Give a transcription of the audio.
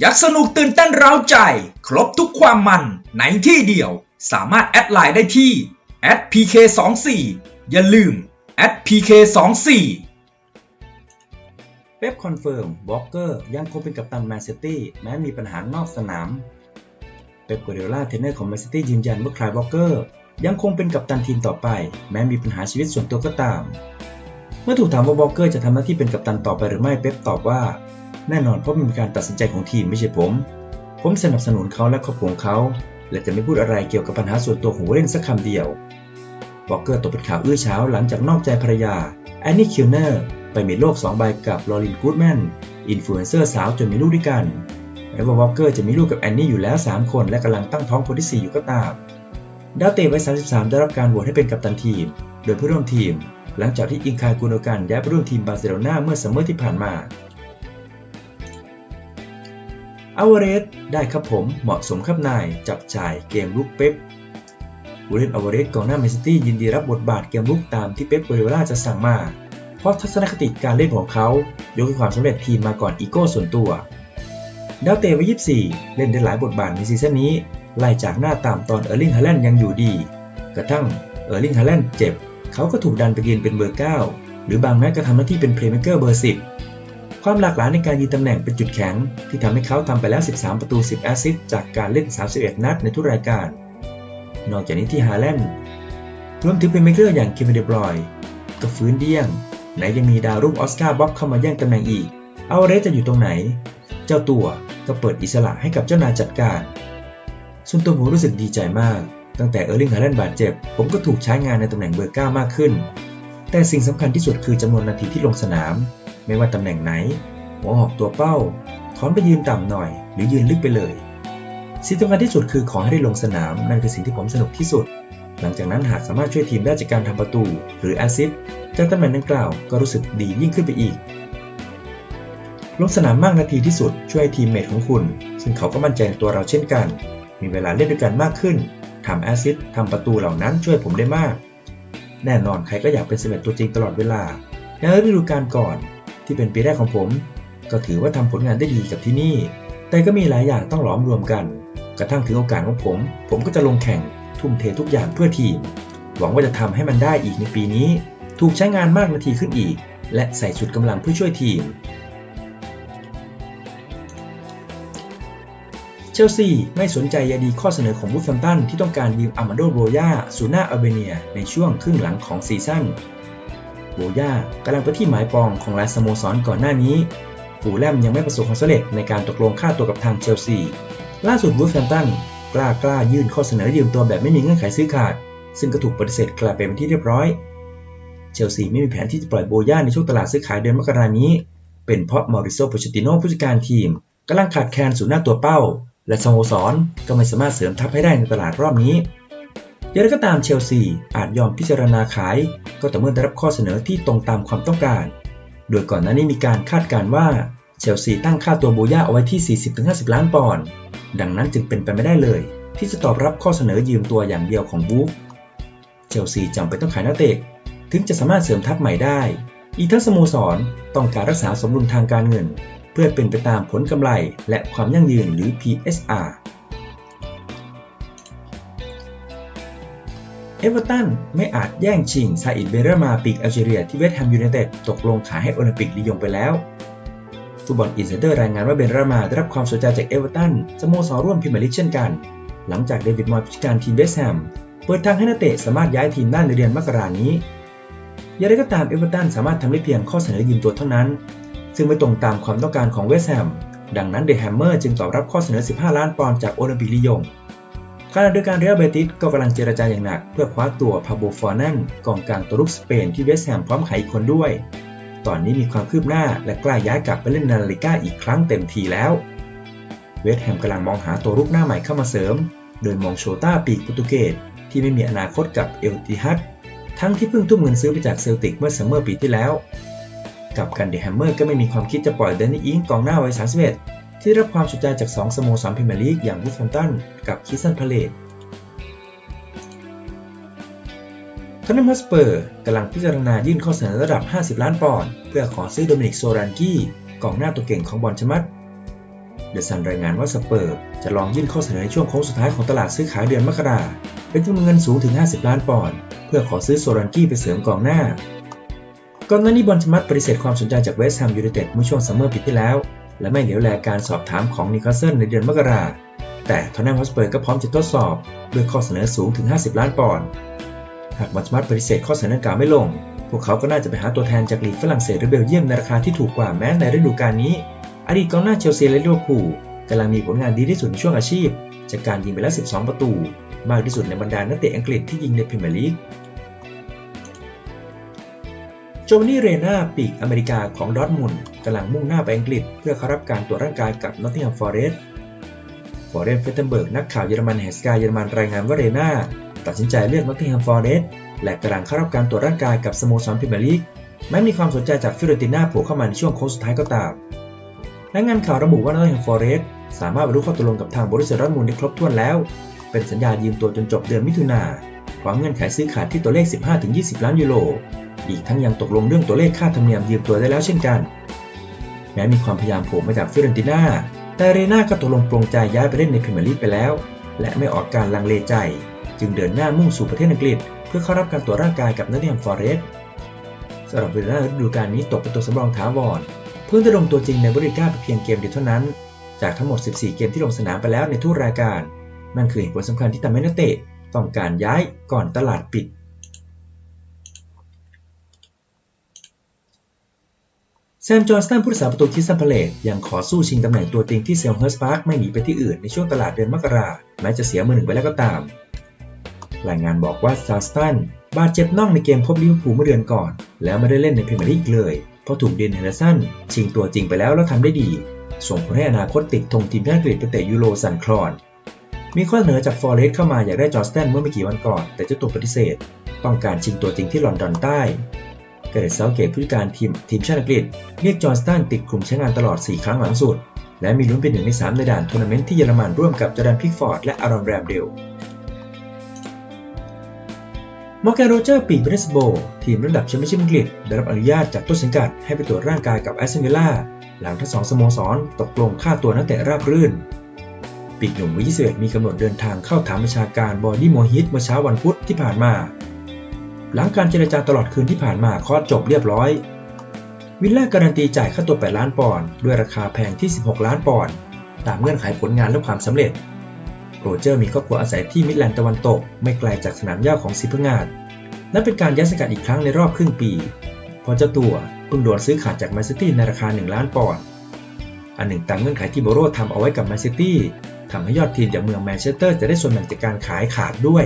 อยากสนุกตื่นเต้นเร้าใจ ครบทุกความมันในที่เดียว สามารถแอดไลน์ได้ที่ @pk24 อย่าลืม @pk24 เป๊ปคอนเฟิร์มวอลเกอร์ยังคงเป็นกัปตันแมนซิตี้แม้มีปัญหานอกสนาม เป๊ปกัวเดโอลาเทรนเนอร์ของแมนซิตี้ยืนยันว่าคลายวอลเกอร์ยังคงเป็นกัปตันทีมต่อไป แม้มีปัญหาชีวิตส่วนตัวก็ตาม เมื่อถูกถามว่าวอลเกอร์จะทำหน้าที่เป็นกัปตันต่อไปหรือไม่เป๊ปตอบว่า แน่นอนเพราะมันเป็นการตัดสินใจของทีมไม่ใช่ผม ผมสนับสนุนเขาและครอบครัวเขา และจะไม่พูดอะไรเกี่ยวกับปัญหาส่วนตัวของผู้เล่นสักคำเดียววอลเกอร์ตกเป็นข่าวอื้อเช้าหลังจากนอกใจภรรยาแอนนี่คิลเนอร์ไปมีโลก 2 ใบกับลอรินกูดแมนอินฟลูเอนเซอร์สาวจนมีลูกด้วยกันแม้ว่าวอลเกอร์จะมีลูกกับแอนนี่อยู่แล้ว 3 คนและกำลังตั้งท้องคนที่ 4 อยู่ก็ตาม ดาวเตะวัย33 ได้รับการโหวตให้เป็นกัปตันทีม โดยผู้ร่วมทีม หลังจากที่อิงคายกูโนกันย้ายไปร่วมทีมบาร์เซโลนาเมื่อซัมเมอร์ที่ผ่านมา อาวเรสได้ครับผมเหมาะสมครับนายจับจ่ายเกมลุกเป๊ปผู้เล่นอวเรสกองหน้าแมนซิตี้ยินดีรับบทบาทเกมลุกตามที่เป๊ปโกเรโอลาจะสั่งมา เพราะทัศนคติการเล่นของเขายกความสำเร็จทีมมาก่อนอีโก้ส่วนตัว ดาวเตะวัย24 เล่นได้หลายบทบาทในซีซั่นนี้ ไล่จากหน้าตามตอนเออร์ลิงฮาแลนด์ยังอยู่ดี กระทั่งเออร์ลิงฮาแลนด์เจ็บ เขาก็ถูกดันไปยืนเป็นเบอร์ 9 หรือบางแมตช์ก็ทำหน้าที่เป็นเพลย์เม k เกอร์เบอร์ 10 ความหลากหลายในการยืนตำแหน่งเป็นจุดแข็ง ที่ทำให้เขาทำไปแล้ว 13 ประตู 10 แอสซิสต์จากการเล่น 31 นัดในทุกรายการ นอกจากนี้ที่ฮาแลนด์รวมถึงเป็นเมเกอร์อย่างคิมเบเดบรอยก็ฟื้นเดี้ยง ไหนยังมีดาวรุ่งออสการ์บ๊อบเข้ามาแย่งตำแหน่งอีก เอาเรสจะอยู่ตรงไหน เจ้าตัวก็เปิดอิสระให้กับเจ้านายจัดการ ส่วนตัวผมรู้สึกดีใจมาก ตั้งแต่เออร์ลิงฮาแลนด์บาดเจ็บ ผมก็ถูกใช้งานในตำแหน่งเบอร์9มากขึ้น แต่สิ่งสำคัญที่สุดคือจำนวนนาทีที่ลงสนาม ไม่ว่าตำแหน่งไหน หัวหอกตัวเป้า ถอนไปยืนต่ำหน่อย หรือยืนลึกไปเลย สิ่งสำคัญที่สุดคือขอให้ได้ลงสนาม นั่นคือสิ่งที่ผมสนุกที่สุด หลังจากนั้นหากสามารถช่วยทีมได้จากการทำประตู หรือแอซิสจากตำแหน่งดังกล่าวก็รู้สึกดียิ่งขึ้นไปอีก ลงสนามมากนาทีที่สุดช่วยทีมเมทของคุณ ซึ่งเขาก็มั่นใจในตัวเราเช่นกัน มีเวลาเล่นด้วยกันมากขึ้นทำแอซิสทำประตูเหล่านั้นช่วยผมได้มาก แน่นอนใครก็อยากเป็นเสเตัวจริงตลอดเวลาในฤดูกาลก่อน ที่เป็นปีแรกของผม ก็ถือว่าทำผลงานได้ดีกับที่นี่ แต่ก็มีหลายอย่างต้องหลอมรวมกัน กระทั่งถึงโอกาสของผม ผมก็จะลงแข่งทุ่มเททุกอย่างเพื่อทีม หวังว่าจะทำให้มันได้อีกในปีนี้ ถูกใช้งานมากนาทีขึ้นอีก และใส่สุดกำลังเพื่อช่วยทีม เชลซีไม่สนใจยาดีข้อเสนอของวูฟแฮมตันที่ต้องการยืมอามาโดโรยาสูน้าอัลเบเนียในช่วงครึ่งหลังของซีซั่น โรยากำลังเป็นที่หมายปองของหลายสโมสรก่อนหน้านี้ฟูแลมยังไม่ประสบความสำเร็จในการตกลงค่าตัวกับทางเชลซี ล่าสุดวูฟแฮมตันกล้ากล้ายื่นข้อเสนอยืมตัวแบบไม่มีเงื่อนไขซื้อขาด ซึ่งก็ถูกปฏิเสธกลับไปเป็นที่เรียบร้อย เชลซีไม่มีแผนที่จะปล่อยโบย่าในช่วงตลาดซื้อขายเดือนมกรานี้ เป็นเพราะมาริโซโปเชติโนผู้จัดการทีมกำลังขาดแคลนศูนย์หน้าตัวเป้า และสโมสรก็ไม่สามารถเสริมทัพให้ได้ในตลาดรอบนี้ อย่างไรก็ตามเชลซีอาจยอมพิจารณาขาย ก็ต่อเมื่อได้รับข้อเสนอที่ตรงตามความต้องการ โดยก่อนหน้านี้มีการคาดการณ์ว่าเชลซีตั้งค่าตัวโบย่าเอาไว้ที่ 40-50 ล้านปอนด์ดังนั้นจึงเป็นไปไม่ได้เลย ที่จะตอบรับข้อเสนอยืมตัวอย่างเดียวของบูฟเชลซีจำเป็นต้องขายนักเตะถึงจะสามารถเสริมทัพใหม่ได้ อีกทั้งสโมสรต้องการรักษาสมดุลทางการเงิน เพื่อเป็นไปตามผลกำไรและความยั่งยืนหรือ PSR เอเวอร์ตันไม่อาจแย่งชิงซาอิดเบเรมาปีกแอลจีเรียที่เวสต์แฮมยูไนเต็ดตกลงขายให้โอลิมปิกลียงไปแล้วฟุตบอลอินไซเดอร์รายงานว่าเบนรมาได้รับความสนใจจากเอเวอร์ตันสโมสรร่วมพรีเมียร์ลีกเช่นกัน หลังจากเดวิดมอยผู้จัดการทีมเวสต์แฮมเปิดทางให้นักเตะสามารถย้ายทีมได้ในเดือนมกรานี้อย่างไรก็ตามเอเวอร์ตันสามารถทำได้เพียงข้อเสนอยืมตัวเท่านั้น ซึ่งไม่ตรงตามความต้องการของเวสต์แฮมดังนั้นเดอะแฮมเมอร์จึงตอบรับข้อเสนอ 15 ล้านปอนด์จากโอลิมปิกลียง ขณะเดียวกันเรอัลเบติสก็กำลังเจรจาอย่างหนัก เพื่อคว้าตัวพาโบฟอร์นันกองกลางตัวรุกสเปนที่เวสต์แฮมพร้อมขายอีกคนด้วย ตอนนี้มีความคืบหน้าและกล้าย้ายกลับไปเล่นนาลิก้าอีกครั้งเต็มทีแล้ว เวสต์แฮมกำลังมองหาตัวรุกหน้าใหม่เข้ามาเสริม โดยมองโชต้าปีกโปรตุเกสที่ไม่มีอนาคตกับเอลติฮัดทั้งที่เพิ่งทุ่มเงินซื้อไปจากเซลติกเมื่อซัมเมอร์ปีที่แล้ว กับกันเดอะแฮมเมอร์ก็ไม่มีความคิดจะปล่อยเดนนี่อิงกองหน้าวัย31 ที่รับความสนใจจาก 2 สโมสรพรีเมียร์ลีกอย่างวูฟแฮมตันกับคิสซันพาเลตทอนนัมฮัสเปอร์กำลังพิจารณายื่นข้อเสนอระดับ 50 ล้านปอนด์เพื่อขอซื้อโดมินิกโซรันกี้กองหน้าตัวเก่งของบอลชมัดเดอะซันรายงานว่าสเปอร์จะลองยื่นข้อเสนอในช่วงโค้งสุดท้ายของตลาดซื้อขายเดือนมกราเป็นจำนวนเงินสูงถึง 50 ล้านปอนด์เพื่อขอซื้อโซรันกี้ไปเสริมกองหน้าก่อนหน้านี้บอลชมัดปฏิเสธความสนใจจากเวสต์แฮมยูไนเต็ดเมื่อช่วงซัมเมอร์ปีที่แล้ว และไม่เหลียวแลการสอบถามของนิคาสเซิลในเดือนมกราแต่ทอนแนมฮอสเปอร์ก็พร้อมจะทดสอบ ด้วยข้อเสนอสูงถึง 50 ล้านปอนด์ หากบอลชมัดปฏิเสธข้อเสนอดังกล่าวไม่ลง พวกเขาก็น่าจะไปหาตัวแทนจากลีกฝรั่งเศสหรือเบลเยียมในราคาที่ถูกกว่าแม้ในฤดูกาลนี้ อดีตกองหน้าเชลซีและลิเวอร์พูลกำลังมีผลงานดีที่สุดในช่วงอาชีพ จากการยิงไปแล้ว 12 ประตู มากที่สุดในบรรดานักเตะอังกฤษที่ยิงในพรีเมียร์ลีก โจวานนี่เรนาปีกอเมริกาของดอร์ทมุนกำลังมุ่งหน้าไปอังกฤษ เพื่อเข้ารับการตรวจร่างกายกับนอตติงแฮมฟอร์เรสต์ฟอเรนเฟตเทนเบิร์กนักข่าวเยอรมันแห่งสกายเยอรมันรายงานว่าเรนาตัดสินใจเลือกนอตติงแฮมฟอร์เรสต์และกำลังเข้ารับการตรวจร่างกายกับสโมสรพรีเมียร์ลีกแม้มีความสนใจจากฟิโรติน่าโผล่เข้ามาในช่วงโค้งสุดท้ายก็ตามรายงานข่าวระบุว่านอตติงแฮมฟอร์เรสต์สามารถบรรลุข้อตกลงกับทางบริษัทดอร์ทมุนได้ครบถ้วนแล้ว เป็นสัญญายืมตัวจนจบเดือนมิถุนาพ ร้อมเงื่อนไขซื้อขายที่ตัวเลข 15-20 ล้านยูโร อีกทั้งยังตกลงเรื่องตัวเลขค่าธรรมเนียมยืมตัวได้แล้วเช่นกัน แม้มีความพยายามโผล่มาจากฟิเรนติน่า แต่เรน่าก็ตกลงปรงใจย้ายไปเล่นในพรีเมียร์ลีกไปแล้ว และไม่ออกการลังเลใจ จึงเดินหน้ามุ่งสู่ประเทศอังกฤษ เพื่อเข้ารับการตรวจร่างกายกับนักเรียนฟอเรสต์สำหรับเรนาฤดูกาลนี้ตกเป็นตัวสำรองถาวรเพิ่งจะลงตัวจริงในบริการเพียงเกมเดียวเท่านั้น จากทั้งหมด 14 เกมที่ลงสนามไปแล้วในทุกรายการ นั่นคือเหตุผลสำคัญที่ทำให้นักเตะ ต้องการย้ายก่อนตลาดปิด แซมจอห์นสตันผู้รักษาประตูคิสตันพเลตยังขอสู้ชิงตำแหน่งตัวเต็งที่เซลเฮิร์สพาร์คไม่หนีไปที่อื่นในช่วงตลาดเดือนมกราแม้จะเสียมือหนึ่งไปแล้วก็ตาม รายงานบอกว่าซาสตันบาดเจ็บน่องในเกมพบลิเวอร์พูลเมื่อเดือนก่อน แล้วไม่ได้เล่นในพรีเมียร์ลีกเลยเพราะถูกเดนเฮนเดอร์สันชิงตัวจริงไปแล้วแล้วทำได้ดี ส่งผลให้อนาคตติดธงทีมชาติอังกฤษไปเตะยูโรสันคลอน มีข้อเสนอจากฟอร์เรสเข้ามาอยากได้จอร์สแตนเมื่อไม่กี่วันก่อน แต่เจ้าตัวปฏิเสธ ต้องการชิงตัวจริงที่ลอนดอนใต้เกเรตเซาเกตผู้จัดการทีมทีมชาติอังกฤษเรียกจอห์นสตันติดกลุ่มใช้งานตลอด 4 ครั้งหลังสุด และมีลุ้นเป็นหนึ่งใน 3 ในด่านทัวร์นาเมนต์ที่เยอรมันร่วมกับจอร์แดนพิกฟอร์ดและอารอนแรมเดลมอร์แกนโรเจอร์ปีกเบรสโบทีมระดับแชมเปี้ยนชิพอังกฤษได้รับอนุญาตจากต้นสังกัดให้ไปตรวจร่างกายกับแอสตันวิลล่าหลังทั้งสองสโมสรตกลงค่าตัวนักเตะราบรื่น ปีกหนุ่มวัย21 มีกำหนดเดินทางเข้าถามบัญชาการบอดี้โมฮิตเมื่อเช้าวันพุธที่ผ่านมา หลังการเจรจาตลอดคืนที่ผ่านมาคอจบเรียบร้อย วิลล่าการันตีจ่ายค่าตัว 8 ล้านปอนด์ด้วยราคาแพงที่ 16 ล้านปอนด์ตามเงื่อนไขผลงานและความสำเร็จ โรเจอร์มีครอบครัวอาศัยที่มิดแลนด์ตะวันตก ไม่ไกลจากสนามหญ้าของสิพงาดและเป็นการย้ายสังกัดอีกครั้งในรอบครึ่งปีพราะเจ้าตัวเพิ่งโดนซื้อขาดจากแมนซิตี้ในราคา 1 ล้านปอนด์อันหนึ่งตามเงื่อนไขที่โบโรทำเอาไว้กับแมนซิตี้ ทำให้ยอดทีมจากเมืองแมนเชสเตอร์จะได้ส่วนแบ่งจากการขายขาดด้วย